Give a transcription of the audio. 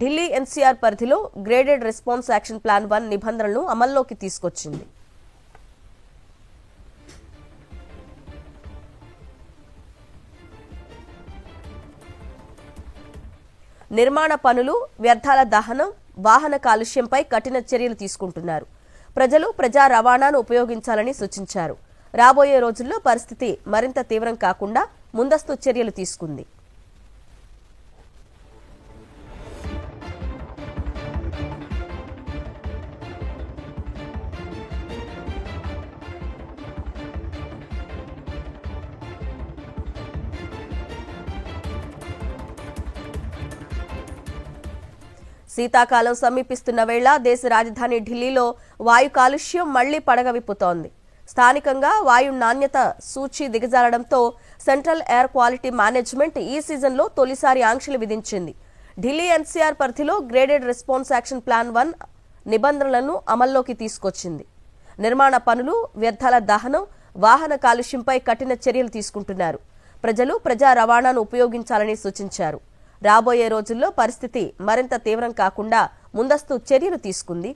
Delhi NCR పరిధిలో graded response action plan one నిబంధనలను అమల్లోకి తీసుకొచ్చింది. నిర్మాణ పనులు వ్యర్థాల దహనం వాహన కాలుష్యంపై కఠిన చర్యలు తీసుకుంటున్నారు. ప్రజలు ప్రజా రవాణాను ఉపయోగించాలని సూచించారు. రాబోయే రోజుల్లో పరిస్థితి మరింత తీవ్రం కాకుండా ముందస్తు చర్యలు తీసుకుంది. శీతాకాలం సమీపిస్తున్న వేళ దేశ రాజధాని ఢిల్లీలో వాయు కాలుష్యం మళ్ళీ పడగవిప్పుతోంది. స్థానికంగా వాయు నాణ్యత సూచి దిగజారడంతో సెంట్రల్ ఎయిర్ క్వాలిటీ మేనేజ్మెంట్ ఈ సీజన్లో తొలిసారి ఆంక్షలు విధించింది. ఢిల్లీ ఎన్సీఆర్ పరిధిలో graded response action plan one నిబంధనలను అమల్లోకి తీసుకొచ్చింది. నిర్మాణ పనులు వ్యర్థాల దహనం వాహన కాలుష్యంపై కఠిన చర్యలు తీసుకుంటున్నారు. ప్రజలు ప్రజా రవాణాను ఉపయోగించాలని సూచించారు. రాబోయే రోజుల్లో పరిస్థితి మరింత తీవ్రం కాకుండా ముందస్తు చర్యలు తీసుకుంది